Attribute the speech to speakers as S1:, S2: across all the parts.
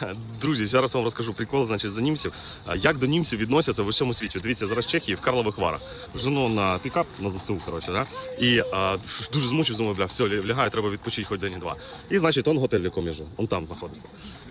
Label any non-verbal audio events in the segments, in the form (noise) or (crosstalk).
S1: (laughs) Друзі, зараз вам розкажу прикол, значить, за німців. Як до німців відносяться в усьому світі. Дивіться, зараз Чехії в Карлових Варах. Жену на пікап на ЗСУ, коротше, да? І а, дуже змучив, думаю, бля, все, лягаю, треба відпочити хоч день-два. І, значить, он готель, в живу, он там знаходиться.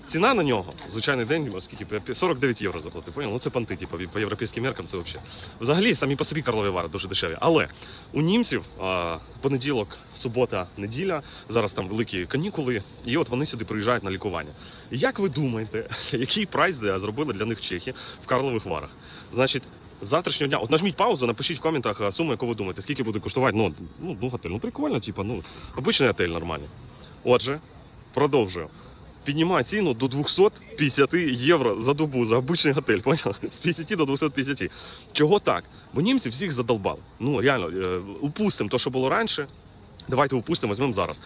S1: Ціна на нього, звичайний день, скільки, 49 євро заплатив, понял? Ну це понти, типу, по європейським меркам це взагалі. Взагалі, самі по собі Карлові Вари дуже дешеві. Але у німців а, понеділок, субота, неділя, зараз там великі канікули, і от вони сюди приїжджають на лікування. Як ви думаєте, (laughs) який прайс де зробили для них чехи в Карлових Варах? Значить, з завтрашнього дня, от нажміть паузу, напишіть в коментах суму, яку ви думаєте, скільки буде коштувати. Ну, ну, ну готель, ну прикольно, типу, ну, обичний готель нормальний. Отже, продовжую. Піднімає ціну до 250 євро за добу за обичний готель, поняли? (laughs) З 50 до 250. Чого так? Бо німці всіх задолбали. Ну реально, е, упустимо те, що було раніше. Давайте упустимо, візьмемо зараз.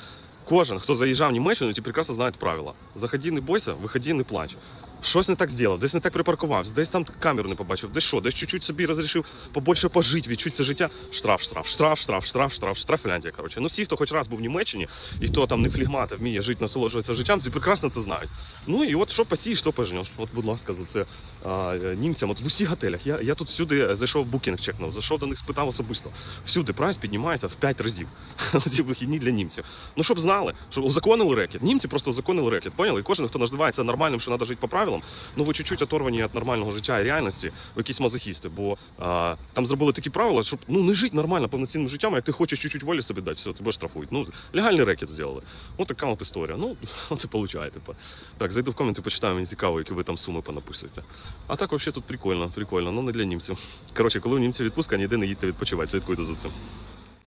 S1: Кожен, хто заїжджав в Німеччину, ті прекрасно знають правила. Заходи, не бойся, виходи, не плач. Щось не так зробив, десь не так припаркувався, десь там камеру не побачив, десь що, десь чуть-чуть собі розрішив побольше пожити, відчути це життя. Штраф, штраф, штраф, штраф, штраф, штраф, штраф, Фінляндія. Коротше. Ну всі, хто хоч раз був в Німеччині, і хто там не флігмата, вміє жити, насолоджуватися життям, ці прекрасно це знають. Ну і от що посієш, що пожнеш. От, будь ласка, за це а, німцям. От в усіх готелях. Я, я тут всюди зайшов букінг, чекнув, зайшов до них, спитав особисто. Всюди прайс піднімається в 5 разів. (laughs) Ці вихідні для німців. Ну щоб знали, що узаконили рекет. Німці просто узаконили рекет. Поняли? І кожен, хто називається нормальним, що треба жити по правилам, ну ви чуть-чуть оторвані від нормального життя і реальності, ви якісь мазохісти. Бо а, там зробили такі правила, щоб ну не жити нормально повноцінним життям, як ти хочеш чуть-чуть волі собі дати, все, тебе штрафують. Ну легальний рекет зробили. Ось така от історія. Ну, (laughs) от і виходить. Типу. Так, зайду в коменти, почитаю, мені цікаво, які ви там суми понаписуєте. А так взагалі тут прикольно, прикольно, ну не для німців. Коротше, коли у німців відпустка, ніде не їдьте відпочивати, слідкуйте за цим.